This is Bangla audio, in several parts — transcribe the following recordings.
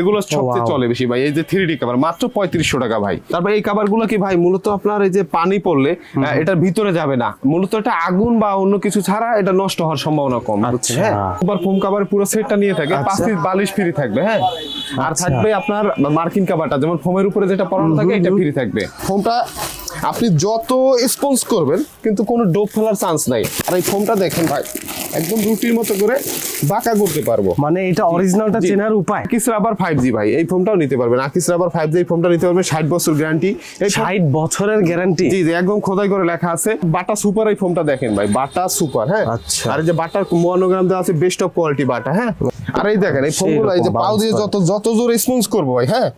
এগুলো সবচেয়ে চলে বেশি ভাই এই যে থ্রি ডি কাভার মাত্র পঁয়ত্রিশশো টাকা ভাই। তারপর এই কাভারগুলো কি ভাই মূলত আপনার এই যে পানি পড়লে এটার ভিতরে যাবে না। মূলত এটা আগুন বা অন্য কিছু ছাড়া এটা নষ্ট হওয়ার সম্ভাবনা কম আচ্ছা। হ্যাঁ? ফোম কাভার পুরো সেটটা নিয়ে থাকে পাঁচ আচ্ছা। পিস বালিশ ফ্রি থাকবে হ্যাঁ? আর আচ্ছা। থাকবে আপনার মার্কিন কাভারটা যেমন ফোমের উপরে যেটা পড়ানো থাকে এটা ফ্রি থাকবে। ফোমটা আপনি যত স্পঞ্জ করবেন কিন্তু কোনো ডোপ ফেলার চান্স নাই। আর এই ফোমটা দেখেন ভাই একদম রুটির মতো করে বাঁকা করতে পারব। মানে এটা অরিজিনালটা চেনার উপায়? আকিস রাবার ফাইভ জি ভাই এই ফোনটাও নিতে পারবেন। আকিস রাবার ফাইভ জি এই ফোনটা নিতে পারবেন ষাট বছর গ্যারান্টি এই ষাট বছরের গ্যারান্টি জি জি একদম খোদাই করে লেখা আছে। বাটা সুপার এই ফোনটা দেখেন ভাই বাটা সুপার হ্যাঁ? আচ্ছা। আর যে বাটার মনোগ্রাম দেওয়া আছে বেস্ট অফ কোয়ালিটি বাটা হ্যাঁ? আর এই দেখেন এই ফোনগুলো এই যে পাও দিয়ে যত যত জোর স্পঞ্জ করব ভাই হ্যাঁ?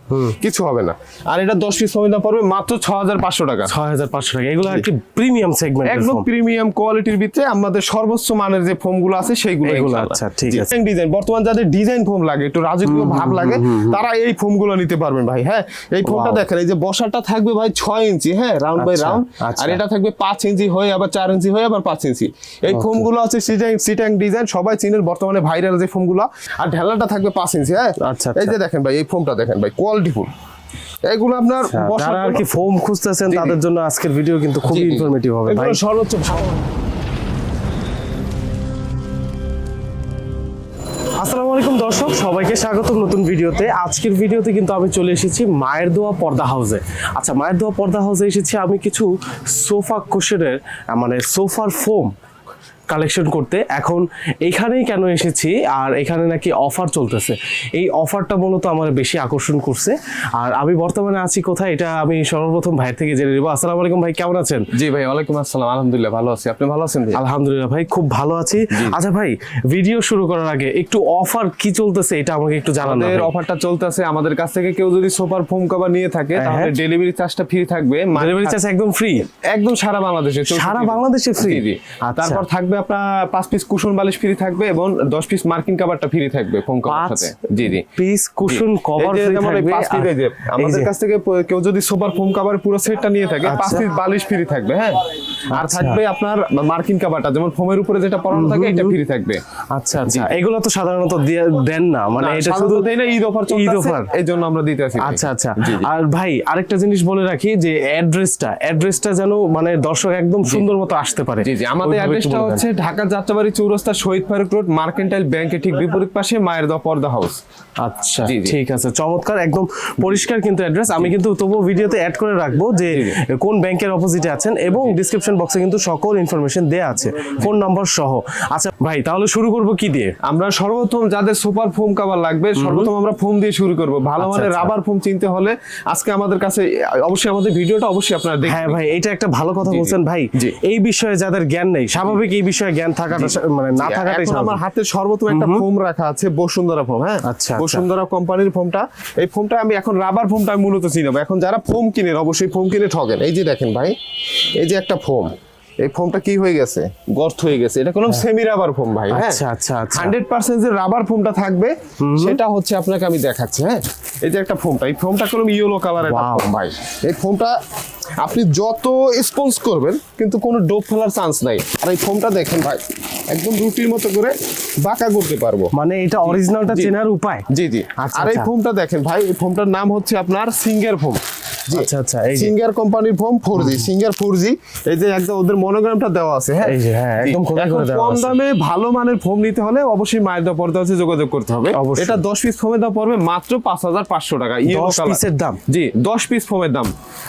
কিছু হবে না। আর এটা দশ পিস পড়বে মাত্র ছ হাজার পাঁচশো টাকা। ছয় হাজার পাঁচশো টাকা। এগুলো একটি প্রিমিয়াম সেগমেন্ট একদম প্রিমিয়াম কোয়ালিটির ভিতরে আমাদের সর্বোচ্চ মানের যে ফোমগুলো আছে সেইগুলো এগুলো আচ্ছা, ঠিক আছে। ডিজাইন বর্তমান যাদের ডিজাইন ফোম লাগে একটু রাজকীয় ভাব লাগে তারা এই ফোমগুলো নিতে পারবেন ভাই হ্যাঁ? এই ফোমটা. দেখেন এই যে বসাটা থাকবে ভাই ছয় ইঞ্চি হ্যাঁ? Round by round. আর এটা থাকবে পাঁচ ইঞ্চি হয়ে আবার চার ইঞ্চি হয়ে আবার পাঁচ ইঞ্চি। এই ফোমগুলো আছে সিটাং সিটাং ডিজাইন সবাই চিনেন। বর্তমানে ভাইরাল যে ফোমগুলো আর ঢেলাটা থাকবে পাঁচ ইঞ্চি হ্যাঁ আচ্ছা, এই যে আচ্ছা। দেখেন ভাই এই ফোমটা দেখেন ভাই কোয়ালিটি ফুল এগুলো আপনার যারা আর কি ফোম খুঁজতেছেন। তাদের জন্য আজকের ভিডিও কিন্তু খুবই। ইনফরমেটিভ হবে ভাই সর্বোচ্চ ভালো আসসালামু আলাইকুম দর্শক সবাইকে স্বাগত নতুন ভিডিওতে আজকের ভিডিওতে কিন্তু আমি চলে এসেছি মায়ের দোয়া পর্দা হাউসে আচ্ছা মায়ের দোয়া পর্দা হাউসে এসেছি আমি কিছু সোফা কোশনের মানে সোফার ফোম কালেকশন করতে। এখন এখানেই কেন এসেছি? আর এখানে নাকি অফার চলতেছে। এই অফারটা মূলত আমার বেশি আকর্ষণ করছে। আর আমি বর্তমানে আছি কোথায়? এটা আমি সর্বপ্রথম ভাইয়ের থেকে জেনে নেব। আসসালামু আলাইকুম ভাই কেমন আছেন? জি ভাই ওয়ালাইকুম আসসালাম। আলহামদুলিল্লাহ ভালো আছি। আপনি ভালো আছেন ভাই? আলহামদুলিল্লাহ ভাই খুব ভালো আছি। আচ্ছা ভাই ভিডিও শুরু করার আগে একটু অফার কি চলতেছে এটা আমাকে একটু জানান আমাদের অফারটা চলতেছে। আমাদের কাছ থেকে কেউ যদি সুপার ফোম কভার নিয়ে থাকে হ্যাঁ, তাহলে। ডেলিভারি চার্জটা ফ্রি থাকবে। ডেলিভারি চার্জ একদম ফ্রি একদম সারা বাংলাদেশে সারা বাংলাদেশে ফ্রি জি, জি। তারপর থাকবে আপনার পাঁচ পিস কুশন বালিশ ফ্রি থাকবে এবং দশ পিস মার্কিন কাভারটা ফ্রি থাকবে ফোম কভার সাথে। জি জি। পিস কুশন কভার ফ্রি থাকবে পাঁচ যে, আমাদের কাছ থেকে কেউ যদি ফোম কাভার পুরো সেটটা নিয়ে থাকে পাঁচ আচ্ছা। পিস বালিশ ফ্রি থাকবে হ্যাঁ? আর আচ্ছা। থাকবে আপনার মার্কিন কাভারটা যেমন ফোমের উপরে যেটা পরানো থাকে এটা ফ্রি থাকবে। আচ্ছা আচ্ছা। এগুলো তো সাধারণত দেন না মানে এটা শুধু দেই না, ঈদ অফার ঈদ অফার এই জন্য আমরা দিতে আছি আচ্ছা আচ্ছা। আর ভাই আরেকটা জিনিস বলে রাখি যে অ্যাড্রেসটা অ্যাড্রেসটা যেন মানে দর্শক একদম সুন্দর মতো আসতে পারে। জি জি। আমাদের অ্যাড্রেসটা বলে হচ্ছে ঢাকা যাত্রাবাড়ি চৌরাস্তা শহীদ ফারুক রোড মার্কেন্টাইল ব্যাংকের ঠিক বিপরীত পাশে মায়ের দোয়া পর্দা হাউস আচ্ছা। ঠিক আছে চমৎকার একদম পরিষ্কার কিন্তু অ্যাড্রেস আমি কিন্তু তবুও ভিডিওতে অ্যাড করে রাখব যে। কোন ব্যাংকের অপোজিটে আছেন এবং ডিসক্রিপশন বক্সে কিন্তু সকল ইনফরমেশন দেয়া আছে ফোন নাম্বার সহ আচ্ছা ভাই তাহলে শুরু করব কি দিয়ে আমরা সর্বপ্রথম যাদের সুপার ফোম কাভার লাগবে সর্বপ্রথম আমরা ফোম দিয়ে শুরু করব ভালো আচ্ছা, মানের আচ্ছা। রাবার ফোম চিনতে হলে আজকে আমাদের কাছে অবশ্যই আমাদের ভিডিওটা অবশ্যই আপনারা দেখবেন হ্যাঁ ভাই এটা একটা ভালো কথা। বলছেন ভাই। এই বিষয়ে যাদের জ্ঞান নেই স্বাভাবিক এই বিষয়ে জ্ঞান থাকাটা মানে না থাকাটাই আমার হাতে সর্বত্র একটা ফোম রাখা আছে বসুন্ধরা ফোম হ্যাঁ? আচ্ছা, আচ্ছা। বসুন্ধরা কোম্পানির ফোমটা। এই ফোমটা আমি এখন রাবার ফোমটা আমি মূলত চিনাবো। এখন যারা ফোম কিনেন অবশ্যই ফোম কিনে ঠকেন এই যে দেখেন ভাই এই যে একটা ফোম। এই ফোমটা কি হয়ে গেছে? গর্ত হয়ে গেছে। এটা কোনো সেমি রাবার ফোম ভাই হ্যাঁ? আচ্ছা, আচ্ছা, আচ্ছা। হান্ড্রেড পার্সেন্ট যে রাবার ফোমটা থাকবে সেটা হচ্ছে আপনাকে আমি দেখাচ্ছি হ্যাঁ? এই যে একটা ফোমটা এই ফোমটা কোনো ইয়েলো কালারের ফোম ভাই। এই ফোমটা আপনি যত স্পঞ্জ করবেন কিন্তু কোনো ডোপ ফেলার চান্স নাই। আর এই ফোমটা দেখেন ভাই একদম রুটির মতো করে বাঁকা করতে পারব। মানে এটা অরিজিনালটা চেনার উপায়? জি জি। আচ্ছা, আর এই আচ্ছা। ফোমটা দেখেন ভাই এই ফোমটার নাম হচ্ছে আপনার সিঙ্গার ফোম আচ্ছা আচ্ছা এই সিঙ্গার কোম্পানির four G singer four G এই যে একদম ওদের মনোগ্রামটা দেওয়া আছে হ্যাঁ? এই যে, হ্যাঁ, একদম খোদাই করে দেওয়া কম দামে ভালো মানের ফোম নিতে হলে অবশ্যই মায়ের দা পর্দা হচ্ছে যোগাযোগ করতে হবে। এটা দশ পিস ফোমের দাম পড়বে মাত্র পাঁচ হাজার পাঁচশো টাকা 10 পিসের দাম? জি দশ পিস ফোমের দাম।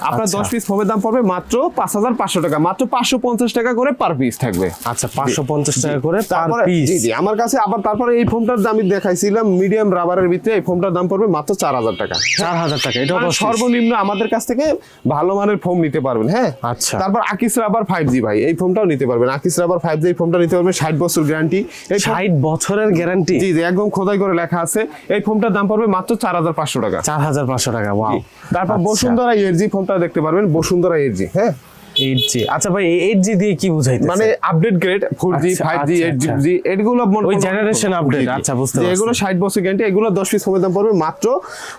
আপনার আচ্ছা। দশ পিস ফোমের দাম পড়বে মাত্র পাঁচ হাজার পাঁচশো টাকা মাত্র পাঁচশো পঞ্চাশ টাকা করে পার পিস থাকবে। আচ্ছা পাঁচশো পঞ্চাশ টাকা করে পার তারপরে পিস জি জি আমার কাছে আবার তারপরে এই ফোমটার দাম আমি দেখাইছিলাম মিডিয়াম রাবারের ভিতরে এই ফোমটার দাম পড়বে মাত্র চার হাজার টাকা। চার হাজার টাকা এটা মানে সর্বনিম্ন আমাদের কাছ থেকে ভালো মানের ফোম নিতে পারবেন হ্যাঁ? আচ্ছা। তারপর আকিস রাবার ফাইভ জি ভাই এই ফোনটাও নিতে পারবেন। আকিস রাবার ফাইভ জি এই ফোমটা নিতে পারবেন ষাট বছর গ্যারান্টি এই ষাট বছরের গ্যারান্টি জি জি একদম খোদাই করে লেখা আছে। এই ফোনটার দাম পড়বে মাত্র চার হাজার পাঁচশো টাকা। চার হাজার পাঁচশো টাকা ওয়াও তারপর বসুন্ধরা বসুন্ধরা এরজি ফোনটা দেখতে পারবেন বসুন্ধরা এরজি হ্যাঁ? এইট জি আচ্ছা ভাই এইট জি দিয়ে কি বুঝাইতে মানে আপডেট গ্রেড ফোর জি আচ্ছা, ফাইভ জি আচ্ছা, এইট আচ্ছা। জি এগুলো মনে ওই করুন- generation update, জি, জি। আচ্ছা, বুঝতে পারছি। এগুলো ষাট বছর গ্যারান্টি এগুলো দশ পিস সময় দাম পড়বে মাত্র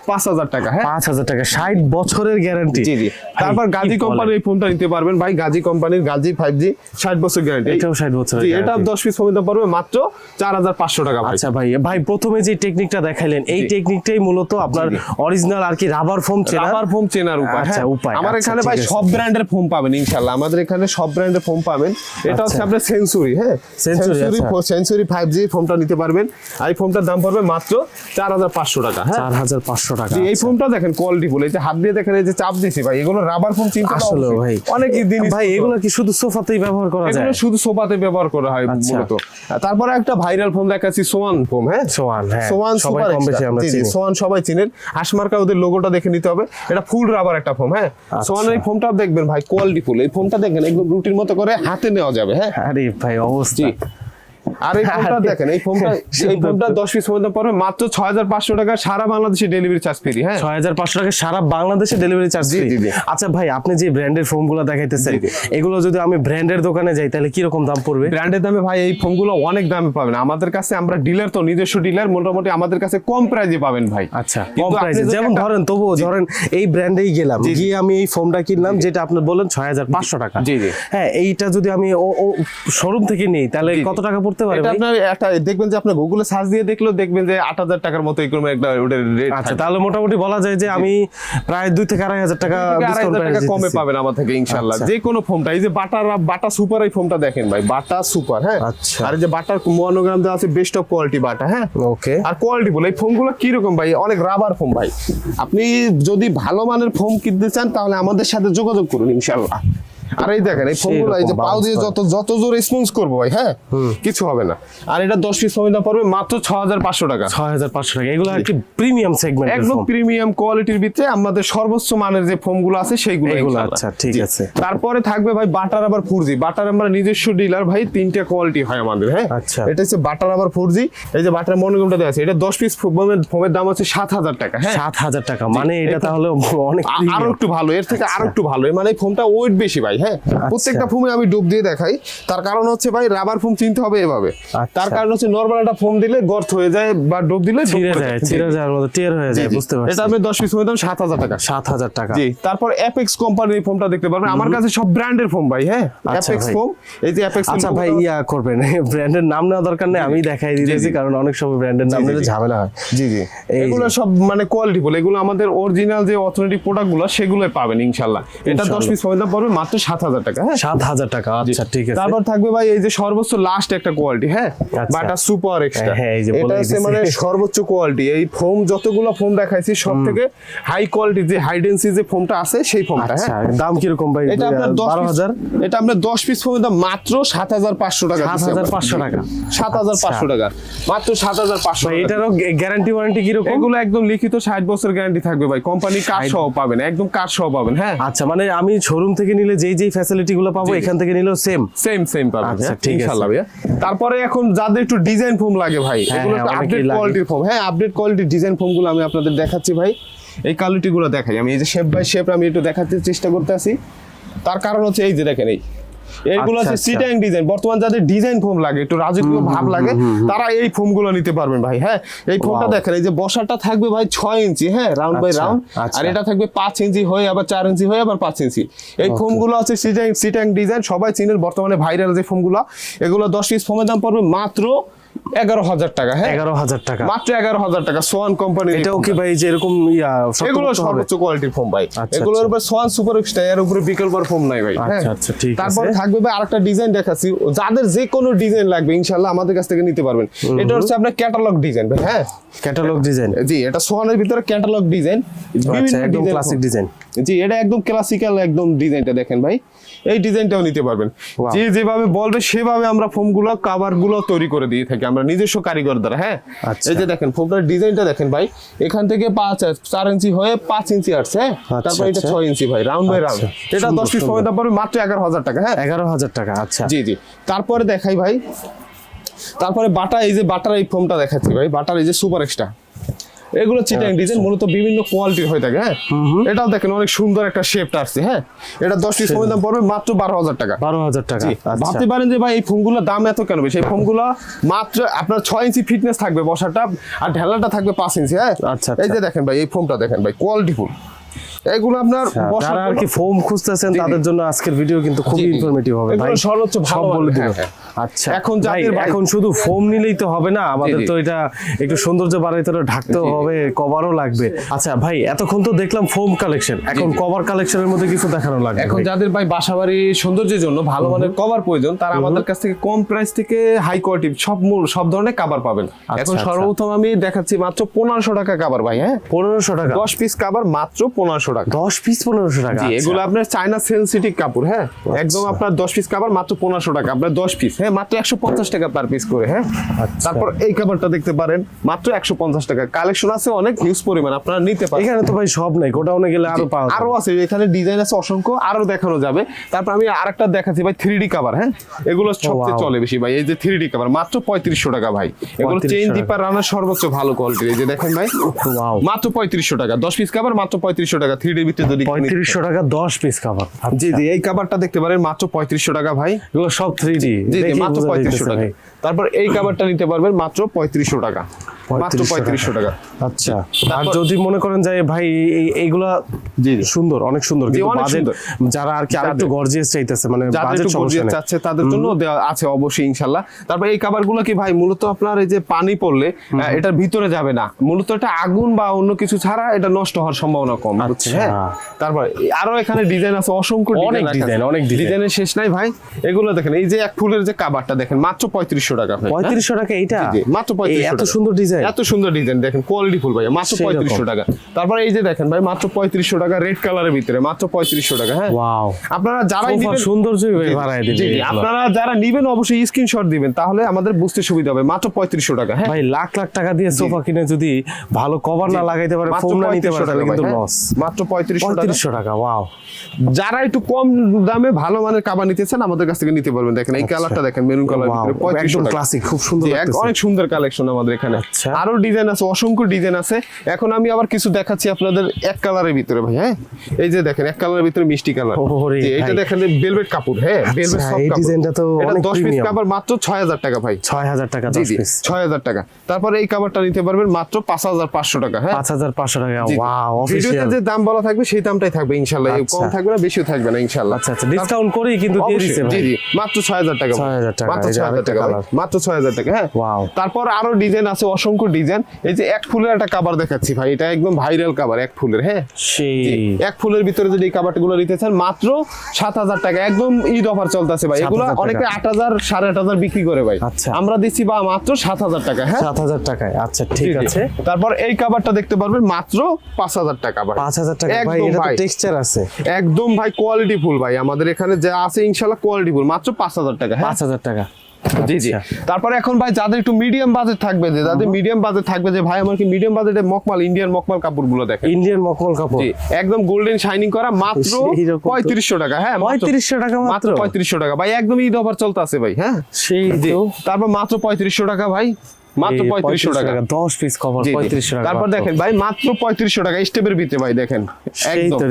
পাঁচ হাজার টাকা হ্যাঁ? পাঁচ হাজার টাকা ষাট বছরের গ্যারান্টি জি জি। তারপর গাজী কোম্পানির এই ফোনটা নিতে পারবেন ভাই গাজী কোম্পানির গাজী ফাইভ জি ষাট বছর গ্যারান্টি এটাও 60 বছরের জি এটা। দশ পিস সময় দাম পড়বে মাত্র চার হাজার পাঁচশো টাকা ভাই। আচ্ছা ভাই ভাই প্রথমে যে টেকনিকটা দেখাইলেন এই টেকনিকটাই মূলত আপনার অরিজিনাল আর কি রাবার ফোম চেনা রাবার ফোম চেনার উপায় আচ্ছা, হ্যাঁ। উপায়, আমার আচ্ছা, এখানে ভাই সব ব্র্যান্ডের ফোম পাবেন ইনশাআল্লাহ। আমাদের এখানে সব ব্র্যান্ডের ফোম পাবেন। এটা হচ্ছে আচ্ছা। আপনার সেঞ্চুরি হ্যাঁ? আচ্ছা। সেঞ্চুরি ফাইভ জি ফোনটা নিতে পারবেন। আর এই ফোনটার দাম পড়বে মাত্র চার হাজার পাঁচশো টাকা হ্যাঁ? চার হাজার পাঁচশো টাকা এই আচ্ছা। ফোনটা দেখেন কোয়ালিটি বলে এই যে হাত দিয়ে দেখেন এই যে চাপ দিছি ভাই এগুলো রাবার ফোম চিন্তা আসলে ভাই। অনেক দিন ভাই এগুলো কি শুধু সোফাতেই ব্যবহার করা যায়? এগুলো শুধু সোফাতে ব্যবহার করা হয় আচ্ছা। মূলত। তারপরে একটা ভাইরাল ফোন দেখাচ্ছি সোয়ান ফোম হ্যাঁ? সোয়ান হ্যাঁ। সোয়ান সবাই কম বেশি আমরা চিনি। সোয়ান সবাই চিনেন। হাসমার্কা ওদের লোগোটা দেখে নিতে হবে। এটা ফুল রাবার একটা ফোম হ্যাঁ। সোয়ানের এই ফোমটা দেখবেন ভাই কোয়ালিটি ফুল এই ফোনটা দেখেন একদম রুটির মতো করে হাতে নেওয়া যাবে হ্যাঁ আরে ভাই জি আর এই ফোনটা দেখেন এই ফোনটা এই ফোনটা তো। দশ পিস মধ্যে পড়বে মাত্র ছয় হাজার পাঁচশো টাকা সারা বাংলাদেশে ডেলিভারি চার্জ ফ্রি হ্যাঁ ছয় হাজার পাঁচশো টাকা সারা বাংলাদেশে ডেলিভারি চার্জ জি। আচ্ছা ভাই আপনি যে ব্র্যান্ডের ফোনগুলো দেখাইতেছেন। এগুলো যদি আমি ব্র্যান্ডের দোকানে যাই তাহলে কীরকম দাম পড়বে ব্র্যান্ডের দামে ভাই এই ফোনগুলো অনেক দামে পাবেন আমাদের কাছে আমরা ডিলার তো নিজস্ব ডিলার মোটামুটি আমাদের কাছে কম প্রাইজে পাবেন ভাই আচ্ছা কম প্রাইসে যেমন ধরেন তবুও ধরেন এই ব্র্যান্ডেই গেলাম। গিয়ে আমি এই ফোনটা কিনলাম যেটা আপনি হাজার পাঁচশো টাকা জি, জি। হ্যাঁ এইটা যদি আমি ও শোরুম থেকে নিই তাহলে। কত টাকা পড়তে পারে এটা আপনার একটা দেখবেন যে আপনার গুগলে সার্চ দিয়ে দেখলেও দেখবেন যে আট হাজার টাকার মতো এরকম একটা ওটার রেট আচ্ছা তাহলে মোটামুটি বলা যায় যে আমি প্রায় থেকে টাকা ডিসকাউন্ট টাকা কমে পাবেন আমার থেকে। যে কোনো ফোনটা এই যে বাটার বাটা সুপার এই ফোনটা দেখেন ভাই বাটা সুপার হ্যাঁ? আচ্ছা। আর যে বাটার মনোগ্রাম দেওয়া আছে বেস্ট অফ কোয়ালিটি বাটা হ্যাঁ? ওকে আর কোয়ালিটি বলে এই ফোনগুলো কীরকম ভাই? অনেক রাবার ফোন ভাই। আপনি যদি ভালো মানের ফোন কিনতে চান তাহলে আমাদের সাথে যোগাযোগ করুন ইনশাল্লাহ আর এই দেখেন এই ফোনগুলো এই যে পাও দিয়ে যত যত জোর রেসপন্স করব ভাই হ্যাঁ? কিছু হবে না। আর এটা দশ পিস সময় দাম পড়বে মাত্র ছ হাজার পাঁচশো টাকা। ছয় হাজার পাঁচশো টাকা। এগুলো কি প্রিমিয়াম সেগমেন্ট একদম প্রিমিয়াম কোয়ালিটির ভিতরে আমাদের সর্বোচ্চ মানের যে ফোমগুলো আছে সেইগুলো এগুলো আচ্ছা, ঠিক আছে। তারপরে থাকবে ভাই বাটার আবার ফোর জি বাটার আমরা নিজস্ব ডিলার ভাই তিনটা কোয়ালিটি হয় আমাদের হ্যাঁ? আচ্ছা। এটা হচ্ছে বাটার আবার ফোর জি এই যে বাটার মনোগ্রামটা দেওয়া আছে এটা দশ পিস ফোমের দাম হচ্ছে সাত হাজার টাকা হ্যাঁ? সাত হাজার টাকা। মানে এটা তাহলে অনেক আরও একটু ভালো এর থেকে আরও একটু ভালো। মানে ফোমটা ওয়েট বেশি ভাই হ্যাঁ? আচ্ছা। প্রত্যেকটা ফোমে আমি ডুব দিয়ে দেখাই। তার কারণ হচ্ছে ভাই রাবার ফোম চিনতে হবে এভাবে। আচ্ছা। তার কারণ হচ্ছে নর্মাল একটা ফোম দিলে গর্ত হয়ে যায় বা ডুব দিলে ছিঁড়ে যায় ছিঁড়ে যাওয়ার মতো টের হয়ে যায় বুঝতে পারছি। এটা আমি দশ পিস ফোমের দাম সাত হাজার টাকা। সাত হাজার টাকা। জি তারপর অ্যাপেক্স কোম্পানির ফোনটা দেখতে পারবেন। আমার কাছে সব ব্র্যান্ডের ফোন ভাই হ্যাঁ? আচ্ছা অ্যাপেক্স ভাই। এই যে অ্যাপেক্স আচ্ছা ভাই ইয়া করবেন। ব্র্যান্ডের নাম নেওয়া দরকার নেই আমি দেখাই দিতেছি। কারণ অনেক সময় ব্র্যান্ডের নাম নিলে ঝামেলা হয়। জি জি। এগুলো সব মানে কোয়ালিটি বলে এগুলো আমাদের অরিজিনাল যে অথেন্টিক প্রোডাক্টগুলো সেগুলোই পাবেন ইনশাল্লাহ এটা দশ ইনশাল্লাহ। পিস ফোনের দাম পড়বে মাত্র সাত হাজার টাকা হ্যাঁ? সাত হাজার টাকা আচ্ছা ঠিক আছে। তারপর থাকবে ভাই এই যে সর্বোচ্চ লাস্ট একটা কোয়ালিটি হ্যাঁ? আচ্ছা। বাটা সুপার এক্সট্রা হ্যাঁ, এই যে এটা হচ্ছে দিছি। মানে সর্বোচ্চ কোয়ালিটি এই ফোম যতগুলো ফোম দেখাইছি সব থেকে হাই কোয়ালিটি যে যে ফোমটা আছে সেই ফোমটা আচ্ছা হ্যাঁ দাম কীরকম ভাই? এটা আপনার দশ বারো piece- হাজার? এটা আপনার দশ পিস ফোমের দাম মাত্র সাত হাজার পাঁচশো টাকা সাত হাজার পাঁচশো টাকা। সাত হাজার পাঁচশো টাকা মাত্র সাত হাজার পাঁচশো ভাই এটারও গ্যারান্টি ওয়ারেন্টি কীরকম? এগুলো একদম লিখিত ষাট বছর গ্যারান্টি থাকবে ভাই। কোম্পানি কার্ড সহ পাবেন একদম কার্ড সহ পাবেন হ্যাঁ? আচ্ছা মানে আমি শোরুম থেকে নিলে যেই যেই ফ্যাসিলিটি গুলো পাবো। এখান থেকে নিলেও সেম সেম সেম পাবো আচ্ছা, ঠিক আছে। ইনশাআল্লাহ ভাইয়া। তারপরে এখন যাদের একটু ডিজাইন ফোম লাগে ভাই হ্যাঁ, এগুলো একটু আপডেট কোয়ালিটির ফোম হ্যাঁ আপডেট কোয়ালিটির ডিজাইন ফোমগুলো আমি আপনাদের দেখাচ্ছি ভাই। এই কোয়ালিটি গুলো দেখাই। আমি এই যে শেপ বাই শেপ আমি একটু দেখাতে চেষ্টা করতে আছি তার কারণ হচ্ছে এই যে দেখেন এই। এইগুলো আচ্ছা, হচ্ছে আচ্ছা। সিটাইং ডিজাইন বর্তমান যাদের ডিজাইন ফোম লাগে একটু রাজকীয় ভাব লাগে তারা এই ফোমগুলো নিতে পারবেন ভাই হ্যাঁ এই ফোমটা. দেখেন এই যে বসাটা থাকবে ভাই ছয় ইঞ্চি হ্যাঁ রাউন্ড বাই আচ্ছা, রাউন্ড। আর এটা থাকবে পাঁচ ইঞ্চি হয়ে আবার চার ইঞ্চি হয়ে আবার পাঁচ ইঞ্চি এই ফোমগুলো আছে সিটাং সিটাইং ডিজাইন সবাই চিনেন বর্তমানে ভাইরাল যে ফোমগুলো এগুলো দশ পিস ফোমের দাম পড়বে মাত্র এগারো হাজার টাকা হ্যাঁ? এগারো হাজার টাকা। মাত্র এগারো হাজার টাকা সোয়ান কোম্পানি এটাও কি ভাই যে এরকম ইয়া এগুলো সর্বোচ্চ কোয়ালিটির ফোম ভাই। আচ্ছা, এগুলোর আচ্ছা। উপর সোয়ান সুপার এর উপরে বিকল্প ফোম নাই ভাই হ্যাঁ? আচ্ছা, আচ্ছা, ঠিক তারপর থাকবে ভাই আরেকটা ডিজাইন দেখাচ্ছি। যাদের যে কোনো ডিজাইন লাগবে ইনশাআল্লাহ আমাদের কাছ থেকে নিতে পারবেন। এটা হচ্ছে আপনার ক্যাটালগ ডিজাইন ভাই হ্যাঁ? ক্যাটালগ ডিজাইন জি এটা সোয়ানের ভিতরে ক্যাটালগ ডিজাইন আচ্ছা একদম ক্লাসিক ডিজাইন জি এটা একদম ক্লাসিক্যাল একদম ডিজাইনটা দেখেন ভাই। এই ডিজাইনটাও নিতে পারবেন। যে যেভাবে বলবে সেভাবে আমরা ফোমগুলো কাভারগুলো তৈরি করে দিয়ে থাকি। আমরা নিজস্ব কারিগর দ্বারা হ্যাঁ? আচ্ছা। এই যে দেখেন ফোমটার ডিজাইনটা দেখেন ভাই এখান থেকে পাঁচ চার ইঞ্চি হয়ে পাঁচ ইঞ্চি আসছে হ্যাঁ? আচ্ছা, তারপর এটা আচ্ছা। ছয় ইঞ্চি ভাই রাউন্ড বাই রাউন্ড এটা দশ পিস। ফোমের দাম পড়বে মাত্র এগারো হাজার টাকা হ্যাঁ? এগারো হাজার টাকা আচ্ছা। জি জি। তারপরে দেখাই ভাই তারপরে বাটা এই যে বাটার এই ফোমটা দেখাচ্ছি ভাই বাটার এই যে সুপার এক্সট্রা এগুলো চিটাং ডিজাইন মূলত বিভিন্ন কোয়ালিটির হয়ে থাকে হ্যাঁ? এটাও দেখেন অনেক সুন্দর একটা শেপটা আসছে হ্যাঁ? এটা দশ পিস ফোমের দাম পড়বে মাত্র বারো হাজার টাকা। বারো হাজার টাকা আচ্ছা। ভাবতে পারেন যে ভাই এই ফোনগুলোর দাম এত কেন বেশি? এই ফোনগুলো মাত্র আপনার ছয় ইঞ্চি ফিটনেস থাকবে বসাটা আর ঢেলাটা থাকবে পাঁচ ইঞ্চি হ্যাঁ? আচ্ছা, এই যে দেখেন ভাই এই ফোনটা দেখেন ভাই কোয়ালিটি ফুল এগুলো আপনার আচ্ছা, যারা আর কি ফোম খুঁজতেছেন। তাদের জন্য আজকের ভিডিও কিন্তু খুবই। ইনফরমেটিভ হবে ভাই। সর্বোচ্চ ভালো বলে দিল। হ্যাঁ, হ্যাঁ। আচ্ছা এখন যাদের এখন শুধু ফোম নিলেই তো হবে না আমাদের তো এটা একটু সৌন্দর্য বাড়াইতে হলে ঢাকতেও হবে কভারও লাগবে। আচ্ছা ভাই এতক্ষণ তো দেখলাম ফোম কালেকশন এখন কভার কালেকশনের মধ্যে কিছু দেখানো লাগবে এখন যাদের ভাই বাসাবাড়ি সৌন্দর্যের জন্য ভালো মানের কভার প্রয়োজন তারা আমাদের কাছ থেকে কম প্রাইস থেকে হাই কোয়ালিটি সব মূল সব ধরনের কভার পাবেন। এখন আচ্ছা। সর্বপ্রথম আমি দেখাচ্ছি মাত্র পনেরোশো টাকা কভার ভাই হ্যাঁ? পনেরোশো টাকা। দশ পিস কভার মাত্র পনেরোশো টাকা। দশ পিস পনেরোশো টাকা আচ্ছা। এগুলো আপনার চায়না সেন্সিটিভ কাপড় হ্যাঁ? একদম আপনার দশ পিস কাপড় মাত্র পনেরোশো টাকা আপনার দশ পিস হ্যাঁ? মাত্র একশো পঞ্চাশ টাকা পার পিস করে হ্যাঁ? আচ্ছা। তারপর এই কাপড়টা দেখতে পারেন মাত্র একশো পঞ্চাশ টাকা। কালেকশন আছে অনেক হিউজ পরিমাণ আপনারা নিতে পারেন। এখানে তো ভাই সব নাই গোডাউনে গেলে আরও পাওয়া আরও আছে এখানে ডিজাইন আছে অসংখ্য আরও দেখানো যাবে। তারপর আমি আরেকটা দেখাচ্ছি ভাই থ্রি ডি কাভার হ্যাঁ? এগুলো সবচেয়ে চলে বেশি ভাই এই যে থ্রি ডি কাভার মাত্র পঁয়ত্রিশশো টাকা ভাই। এগুলো 3500 চেইন। দিপার রানার সর্বোচ্চ ভালো কোয়ালিটির এই যে দেখেন ভাই। মাত্র পঁয়ত্রিশশো টাকা দশ পিস কাভার মাত্র পঁয়ত্রিশশো টাকা। থ্রি ডি ভিতরে যদি পঁয়ত্রিশশো টাকা দশ পিস কাবার জি জি এই কাবারটা দেখতে পারেন মাত্র পঁয়ত্রিশশো টাকা ভাই। এগুলো সব থ্রি ডি জি মাত্র পঁয়ত্রিশশো টাকা। তারপর এই কাবারটা নিতে পারবেন মাত্র পঁয়ত্রিশশো টাকা। মাত্র পঁয়ত্রিশশো টাকা। আচ্ছা। আর যদি মনে করেন যে ভাই এইগুলা জি জি। সুন্দর অনেক সুন্দর কিন্তু বাজেট যারা আর কি আরেকটু গর্জিয়াস চাইতেছে মানে বাজেট সমস্যা চাচ্ছে তাদের জন্য আছে অবশ্যই ইনশাল্লাহ। তারপর এই কাবার কি ভাই মূলত আপনার এই যে পানি পড়লে এটার ভিতরে যাবে না। মূলত এটা আগুন বা অন্য কিছু ছাড়া এটা নষ্ট হওয়ার সম্ভাবনা কম আচ্ছা। হ্যাঁ? তারপর আরও এখানে ডিজাইন আছে অসংখ্য অনেক design, অনেক ডিজাইনের শেষ নাই ভাই। এগুলো দেখেন এই যে এক ফুলের যে কাবারটা দেখেন মাত্র পঁয়ত্রিশশো টাকা হ্যাঁ? পঁয়ত্রিশশো টাকা এইটা? মাত্র পঁয়ত্রিশশো এত সুন্দর ডিজাইন এত সুন্দর ডিজাইন দেখেন কোয়ালিটি ফুল ভাই মাত্র পঁয়ত্রিশশো টাকা। তারপর এই যে দেখেন ভাই মাত্র পঁয়ত্রিশশো টাকা রেড কালারের ভিতরে মাত্র পঁয়ত্রিশশো টাকা হ্যাঁ? আপনারা জি, এগুলো। আপনারা যারা নিবেন অবশ্যই স্ক্রিনশট দিবেন তাহলে আমাদের বুঝতে সুবিধা হবে মাত্র পঁয়ত্রিশশো টাকা হ্যাঁ? ভাই লাখ লাখ টাকা দিয়ে সোফা কিনে যদি ভালো কভার না লাগাইতে পারে ফোম না নিতে পারে তাহলে কিন্তু হ্যাঁ? লস মাত্র পঁয়ত্রিশশো টাকা। ওয়াও যারা একটু কম দামে ভালো মানের কাবা নিতে চান আমাদের কাছ থেকে নিতে পারবেন। দেখেন এই কালারটা দেখেন মেরুন কালার Wow, পঁয়ত্রিশশো টাকা। ক্লাসিক খুব সুন্দর অনেক সুন্দর কালেকশন আমাদের এখানে। আচ্ছা। আরও ডিজাইন আছে অসংখ্য ডিজাইন আছে। এখন আমি আবার কিছু দেখাচ্ছি আপনাদের এক কালারের ভিতরে ভাই হ্যাঁ? এই যে দেখেন এক কালারের ভিতরে মিষ্টি কালার এইটা দেখেন ভেলভেট কাপড় হ্যাঁ? ভেলভেট আচ্ছা, সফট কাপড়। ডিজাইনটা তো এটা অনেক 10 পিস। কাপড় মাত্র 6000 টাকা ভাই। ছয় হাজার টাকা জি দশ জি পিস 6000 টাকা। তারপরে এই কাপড়টা নিতে পারবেন মাত্র 5500 টাকা হ্যাঁ? পাঁচ হাজার পাঁচশো টাকা জি, জি। ভিডিওতে যে দাম বলা থাকবে সেই দামটাই থাকবে ইনশাআল্লাহ এর কম আচ্ছা। থাকবে না বেশিও থাকবে না ইনশাআল্লাহ আচ্ছা আচ্ছা ডিসকাউন্ট করেই কিন্তু দিয়ে অবশ্যই, দিচ্ছে জি জি মাত্র 6000 টাকা 6000 টাকা, মাত্র 6000 টাকা মাত্র 6000 টাকা হ্যাঁ? Wow. তারপর আরও ডিজাইন আছে অসংখ্য ডিজাইন এই যে এক ফুলের একটা কাবার দেখাচ্ছি ভাই এটা একদম ভাইরাল কাবার এক ফুলের হ্যাঁ? এক ফুলের ভিতরে যদি এই কাবারগুলো নিতে চান মাত্র সাত হাজার টাকা একদম ঈদ অফার চলতেছে ভাই। এগুলো অনেকে আট হাজার সাড়ে আট হাজার বিক্রি করে ভাই। আচ্ছা। আমরা দিচ্ছি বা মাত্র সাত হাজার টাকা হ্যাঁ? সাত হাজার টাকায়। আচ্ছা ঠিক। আছে। তারপর এই কাবারটা দেখতে পারবেন মাত্র পাঁচ হাজার টাকা ভাই পাঁচ হাজার টাকা। ভাই এটা তো টেক্সচার আছে। একদম ভাই কোয়ালিটি ফুল ভাই। আমাদের এখানে যা আছে ইনশাল্লাহ কোয়ালিটি ফুল মাত্র পাঁচ হাজার টাকা হ্যাঁ? পাঁচ হাজার টাকা। জি জি। আচ্ছা। তারপরে এখন ভাই যাদের একটু মিডিয়াম বাজেট থাকবে যে যাদের মিডিয়াম বাজেট থাকবে যে ভাই আমার কি মিডিয়াম বাজেটে মকমাল ইন্ডিয়ান মকমাল কাপড়গুলো দেখেন। ইন্ডিয়ান মকমাল কাপড়? জি একদম গোল্ডেন শাইনিং করা মাত্র সেইরকম তো। পঁয়ত্রিশশো টাকা হ্যাঁ পঁয়ত্রিশশো 3500 টাকা মাত্র? পঁয়ত্রিশশো টাকা। ভাই একদম ঈদ অফার চলতে আছে ভাই হ্যাঁ? সেই তারপর মাত্র পঁয়ত্রিশশো টাকা ভাই। মাত্র পঁয়ত্রিশশো টাকা। দশ পিস কভার। পঁয়ত্রিশশো টাকা তারপর দেখেন ভাই মাত্র পঁয়ত্রিশশো টাকা স্টেপের ভিতরে ভাই দেখেন।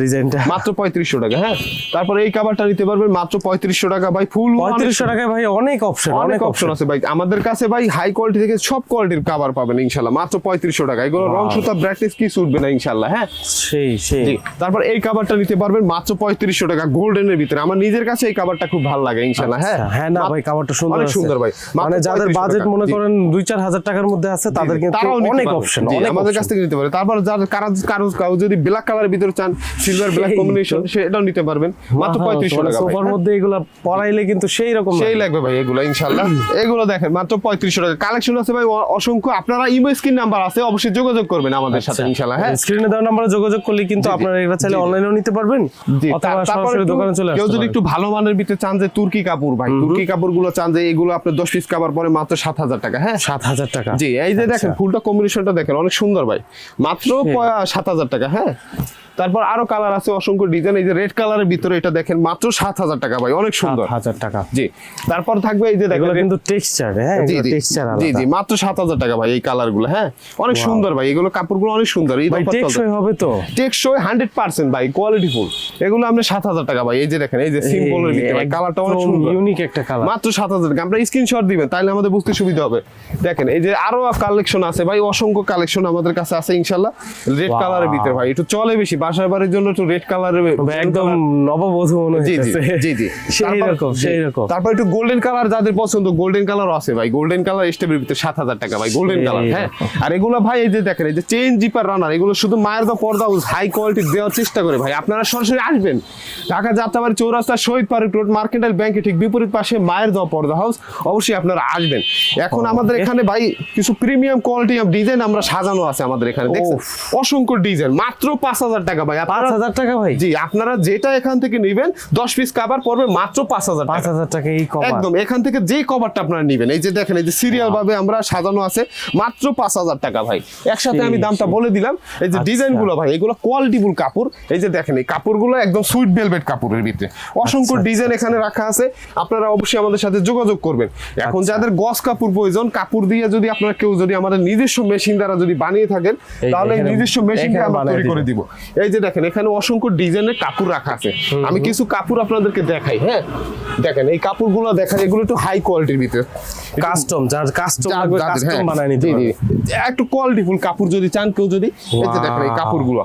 ডিজাইনটা মাত্র পঁয়ত্রিশশো টাকা হ্যাঁ? তারপর এই কাবারটা নিতে পারবেন মাত্র পঁয়ত্রিশশো টাকা ভাই ফুল পঁয়ত্রিশশো টাকায় ভাই অনেক অপশন অনেক অপশন আছে ভাই। আমাদের কাছে ভাই হাই কোয়ালিটি থেকে সব কোয়ালিটির কাভার পাবেন ইনশাল্লাহ মাত্র পঁয়ত্রিশশো টাকা। এগুলো রং সুতা ব্রাইটনেস কি উঠবে না ইনশাল্লাহ হ্যাঁ? সেই সেই। তারপর এই কাভারটা নিতে পারবেন মাত্র পঁয়ত্রিশশো টাকা গোল্ডেনের ভিতরে। আমার নিজের কাছে এই কাভারটা খুব ভালো লাগে ইনশাল্লাহ হ্যাঁ? আচ্ছা, হ্যাঁ না ভাই কাভারটা সুন্দর অনেক সুন্দর ভাই মানে যাদের বাজেট মনে করেন দুই চার হাজার টাকার মধ্যে আছে তাদের কিন্তু অনেক অপশন আমাদের কাছ থেকে নিতে পারে তারপর যার কারও কারও কারও যদি ব্ল্যাক কালারের ভিতরে চান সিলভার ব্ল্যাক কম্বিনেশন সেটাও নিতে পারবেন। মাত্র মানে টাকা সোফার। মধ্যে এগুলা পরাইলে কিন্তু সেই রকম সেই লাগবে। ভাই এগুলো এগুলো দেখেন মাত্র টাকা। কালেকশন আছে ভাই অসংখ্য। আপনারা ইমো স্ক্রিন নাম্বার আছে অবশ্যই যোগাযোগ করবেন আমাদের সাথে ইনশাল্লাহ হ্যাঁ? স্ক্রিনে দেওয়া নাম্বারে যোগাযোগ করলে কিন্তু। আপনারা এটা চাইলে। অনলাইনেও নিতে পারবেন জি, অথবা সরাসরি দোকানে চলে কেউ যদি একটু ভালো মানের ভিতরে চান যে তুর্কি কাপড় ভাই তুর্কি কাপড়গুলো চান যে এগুলো আপনার দশ পিস কাপড় পরে মাত্র সাত হাজার টাকা হ্যাঁ? সাত হাজার হাজার টাকা। জি এই যে দেখেন ফুলটা কম্বিনেশনটা দেখেন অনেক সুন্দর ভাই। মাত্র সাত হাজার টাকা হ্যাঁ? তারপর আরও কালার আছে অসংখ্য ডিজাইন এই যে রেড কালারের ভিতরে এটা দেখেন মাত্র সাত হাজার টাকা ভাই অনেক সুন্দর। হাজার টাকা। জি তারপর থাকবে এই যে দেখেন কিন্তু টেক্সচার হ্যাঁ জি জি টেক্সচার জি জি মাত্র সাত হাজার টাকা ভাই এই কালারগুলো হ্যাঁ অনেক সুন্দর ভাই এগুলো কাপড়গুলো অনেক সুন্দর এই টেকসই হবে তো? টেকসই হান্ড্রেড পার্সেন্ট ভাই কোয়ালিটি ফুল এগুলো আপনি সাত হাজার টাকা ভাই এই যে দেখেন এই যে সিম্পল কালারটা অনেক সুন্দর। ইউনিক একটা কালার মাত্র সাত হাজার টাকা আমরা স্ক্রিনশট দিবেন তাহলে আমাদের বুঝতে সুবিধা হবে। দেখেন এই যে আরও কালেকশন আছে ভাই অসংখ্য কালেকশন আমাদের কাছে আছে ইনশাল্লাহ। রেড কালারের ভিতরে ভাই একটু চলে বেশি বাড়ির জন্য একটু রেড কালারের একদম নববধূ মনে হচ্ছে জি জি সেই রকম সেই রকম। তারপর একটু গোল্ডেন কালার যাদের পছন্দ গোল্ডেন কালার আছে ভাই। গোল্ডেন কালার স্টেপের ভিতরে সাত হাজার টাকা ভাই গোল্ডেন কালার হ্যাঁ? আর এগুলো ভাই এই যে দেখেন এই যে চেন জিপার রানার এগুলো শুধু মায়ের দা পর্দা হাই কোয়ালিটি দেওয়ার চেষ্টা করে ভাই। আপনারা সরাসরি আসবেন। ঢাকা যাত্রাবাড়ি চৌরাস্তা শহীদ পার্ক রোড মার্কেন্টাইল ব্যাংকের ঠিক বিপরীত পাশে মায়ের দোয়া পর্দা হাউস অবশ্যই আপনারা আসবেন। এখন আমাদের এখানে ভাই কিছু প্রিমিয়াম কোয়ালিটি অফ ডিজাইন আমরা সাজানো আছে আমাদের এখানে দেখছেন? অসংখ্য ডিজাইন মাত্র পাঁচ হাজার টাকা ভাই। পাঁচ হাজার টাকা ভাই? জি আপনারা যেটা এখান থেকে নেবেন দশ পিস কাভার পড়বে মাত্র পাঁচ হাজার পাঁচ হাজার টাকা এই একদম এখান থেকে যে কভারটা আপনারা নেবেন এই যে দেখেন এই যে সিরিয়াল ভাবে আমরা সাজানো আছে মাত্র পাঁচ হাজার টাকা ভাই। একসাথে আমি দামটা বলে দিলাম এই যে আচ্ছা। ডিজাইনগুলো ভাই এগুলো কোয়ালিটিফুল কাপড়। এই যে দেখেন এই কাপড়গুলো একদম সুইট ভেলভেট কাপড়ের ভিতরে। অসংখ্য আচ্ছা, ডিজাইন এখানে রাখা আছে আপনারা অবশ্যই আমাদের সাথে যোগাযোগ করবেন। এখন আচ্ছা। যাদের গস কাপড় প্রয়োজন কাপড় দিয়ে যদি আপনারা কেউ যদি আমাদের নিজস্ব মেশিন দ্বারা যদি বানিয়ে থাকেন তাহলে নিজস্ব মেশিন দিয়ে আমরা তৈরি করে দিব। এই যে দেখেন এখানে অসংখ্য ডিজাইনের কাপড় রাখা আছে আমি কিছু কাপড় আপনাদেরকে দেখাই হ্যাঁ দেখেন এই কাপড়গুলো দেখেন এগুলো একটু হাই কোয়ালিটির ভিতরে কাস্টম যার কাস্টম লাগবে কাস্টম হ্যাঁ। বানায় নিতে। একটু কোয়ালিটিফুল কাপড় যদি চান কেউ যদি এই যে দেখেন এই. কাপড়গুলো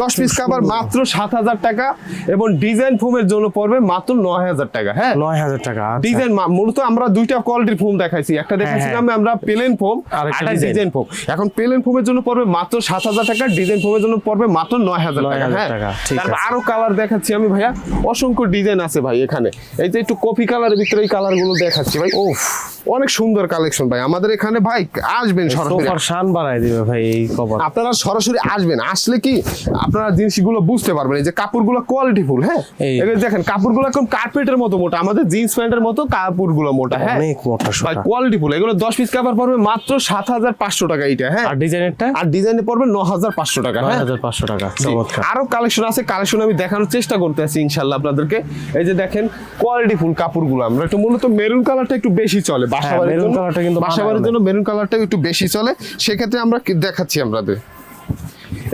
দশ পিস কাপড় মাত্র সাত হাজার টাকা এবং ডিজাইন ফোমের জন্য পড়বে মাত্র নয় হাজার টাকা হ্যাঁ? নয় হাজার টাকা আচ্ছা। ডিজাইন মূলত আমরা দুইটা কোয়ালিটির ফোম দেখাইছি। একটা দেখাইছিলাম আমরা প্লেন ফোম আর একটা ডিজাইন ফোম এখন প্লেন ফোমের জন্য পড়বে মাত্র সাত হাজার টাকা ডিজাইন ফোমের জন্য পড়বে মাত্র নয় হাজার টাকা হ্যাঁ? তারপর। আরও কালার দেখাচ্ছি আমি ভাইয়া। অসংখ্য ডিজাইন আছে ভাই এখানে। এই যে একটু কফি কালারের ভিতরে এই কালারগুলো দেখাচ্ছি ভাই। ও অনেক সুন্দর কালেকশন ভাই। আমাদের এখানে ভাই আসবেন সরাসরি। শান বাড়ায় দিবে ভাই এই কভার আপনারা সরাসরি আসবেন। আসলে কি আপনারা জিনিসগুলো বুঝতে পারবেন। এই যে কাপড়গুলো কোয়ালিটিফুল হ্যাঁ? এই। দেখেন কাপড়গুলো এখন কার্পেটের মতো মোটা আমাদের জিন্স প্যান্টের মতো কাপড়গুলো মোটা হ্যাঁ? অনেক মোটা ভাই সোটা কোয়ালিটিফুল এগুলো দশ পিস কাপড় পড়বে মাত্র সাত হাজার পাঁচশো টাকা এইটা হ্যাঁ? আর ডিজাইনেরটা আর ডিজাইনে পড়বে ন হাজার পাঁচশো টাকা নয় হ্যাঁ হাজার পাঁচশো টাকা চমৎকার। আরও কালেকশন আছে। কালেকশন আমি দেখানোর চেষ্টা করতে আছি ইনশাল্লাহ আপনাদেরকে। এই যে দেখেন কোয়ালিটি ফুল কাপড়গুলো। আমরা একটু মূলত মেরুন কালারটা একটু বেশি চলে। হ্যাঁ, বাড়ির maroon জন্য মেরুন কালারটা একটু বেশি চলে সেক্ষেত্রে আমরা দেখাচ্ছি আমাদের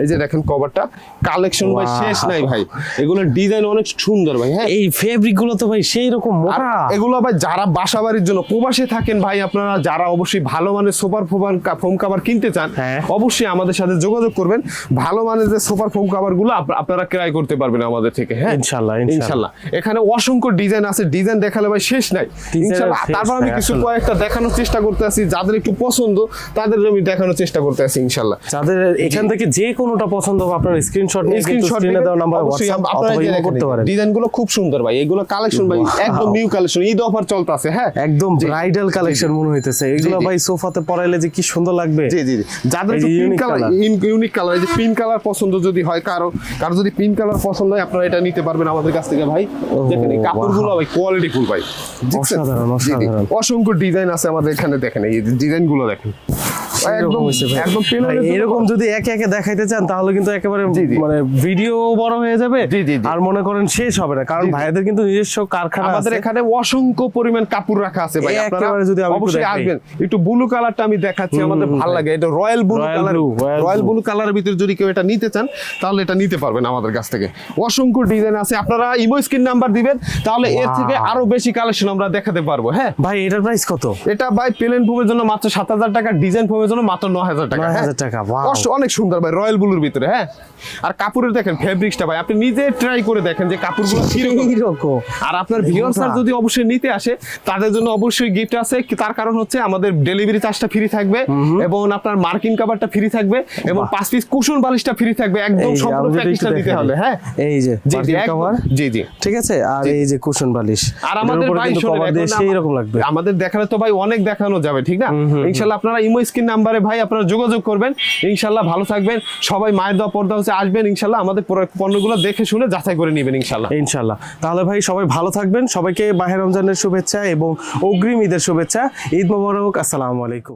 এই যে দেখেন কভারটা কালেকশন ভাই শেষ নাই ভাই। এগুলো ডিজাইন অনেক সুন্দর ভাই হ্যাঁ? এই ফেব্রিকগুলো তো ভাই সেই রকম মোটা। এগুলো ভাই যারা বাসা বাড়ির জন্য প্রবাসে থাকেন ভাই আপনারা যারা অবশ্যই ভালো মানের সুপার ফোম ফোম কাভার কিনতে চান হ্যাঁ। অবশ্যই আমাদের সাথে যোগাযোগ করবেন। ভালো মানের যে সুপার ফোম কাভারগুলো আপনারা ক্রয় করতে পারবেন আমাদের থেকে হ্যাঁ? ইনশাল্লাহ, ইনশাল্লাহ। ইনশাল্লাহ। এখানে অসংখ্য ডিজাইন আছে ডিজাইন দেখালে ভাই শেষ নাই। শেষ তারপর আমি কিছু কয়েকটা দেখানোর চেষ্টা করতে আছি যাদের একটু পছন্দ তাদের আমি দেখানোর চেষ্টা করতে আছি ইনশাল্লাহ। যাদের এখান থেকে যে কোনোটা পছন্দ হবে আপনার স্ক্রিনশট নিয়ে স্ক্রিনশট স্ক্রিনে দেওয়া নাম্বার হোয়াটসঅ্যাপ অথবা ইমো করতে পারেন। ডিজাইনগুলো খুব সুন্দর ভাই এগুলো কালেকশন ভাই একদম নিউ কালেকশন ঈদ অফার চলতেছে হ্যাঁ? একদম ব্রাইডাল কালেকশন মনে হইতেছে। এগুলো ভাই সোফাতে পরাইলে যে কি সুন্দর লাগবে? জি জি যাদের পিঙ্ক কালার। ইউনিক কালার এই যে পিঙ্ক কালার পছন্দ যদি হয় কারও কারও যদি পিঙ্ক কালার পছন্দ হয় আপনারা এটা নিতে পারবেন আমাদের কাছ থেকে ভাই। দেখেন এই কাপড়গুলো ভাই কোয়ালিটি ফুল ভাই। অসাধারণ। অসাধারণ। অসংখ্য ডিজাইন আছে আমাদের এখানে দেখেন এই ডিজাইনগুলো দেখেন। একদম এরকম যদি একে একে দেখাইতে চান তাহলে কিন্তু একেবারে। মানে ভিডিও বড় হয়ে যাবে। আর মনে করেন শেষ হবে না কারণ। ভাইদের কিন্তু নিজস্ব কারখানা আমাদের এখানে অসংখ্য পরিমাণ কাপড় রাখা আছে ভাই আপনারা যদি অবশ্যই আসবেন। একটু ব্লু কালারটা আমি দেখাচ্ছি আমাদের ভালো লাগে। এটা royal blue colour royal blue কালারের ভিতরে যদি কেউ এটা নিতে চান তাহলে এটা নিতে পারবেন আমাদের কাছ থেকে। অসংখ্য ডিজাইন আছে আপনারা ইমো স্ক্রিন নাম্বার দিবেন তাহলে এর থেকে আরও বেশি কালেকশন আমরা দেখাতে পারব হ্যাঁ? ভাই এটার প্রাইস কত? এটা ভাই প্লেন ফোমের জন্য মাত্র সাত হাজার টাকা ডিজাইন ফোমের জন্য মাত্র ন হাজার টাকা 9,000 হ্যাঁ? অনেক সুন্দর ভাই রয়্যাল ব্লুর ভিতরে হ্যাঁ? আর কাপড়ের দেখেন ফেব্রিক্সটা ভাই আপনি নিজে ট্রাই করে দেখেন যে কাপড়গুলো কীরকম আর আপনার ভিউয়ার্সরা যদি অবশ্যই নিতে আসে তাদের জন্য অবশ্যই গিফট আছে তার কারণ হচ্ছে আমাদের ডেলিভারি চার্জটা ফ্রি থাকবে এবং আপনার মার্কিন কাভারটা ফ্রি থাকবে এবং পাঁচ পিস কুশন বালিশটা ফ্রি থাকবে একদম সম্পূর্ণ প্যাকেজটা দিতে হবে হ্যাঁ? এই যে জি জি জি ঠিক আছে? আর এই যে কুশন বালিশ আর আমাদের ভাই এখন সেই রকম লাগবে। আমাদের দেখালে তো ভাই অনেক দেখানো যাবে ঠিক না? ইনশাল্লাহ আপনারা ইমো স্ক্রিন নাম্বারে ভাই আপনারা যোগাযোগ করবেন। ইনশাল্লাহ ভালো থাকবেন। সবাই মায়ের দেওয়া পর্দা হচ্ছে, আসবেন ইনশাল্লাহ। আমাদের পণ্যগুলো দেখে শুনে যাচাই করে নেবেন ইনশাল্লাহ। ইনশাল্লাহ। তাহলে ভাই, সবাই ভালো থাকবেন। সবাইকে বাহের রমজানের শুভেচ্ছা এবং অগ্রিম ঈদের শুভেচ্ছা। ঈদ মোবারক। আসসালামু আলাইকুম।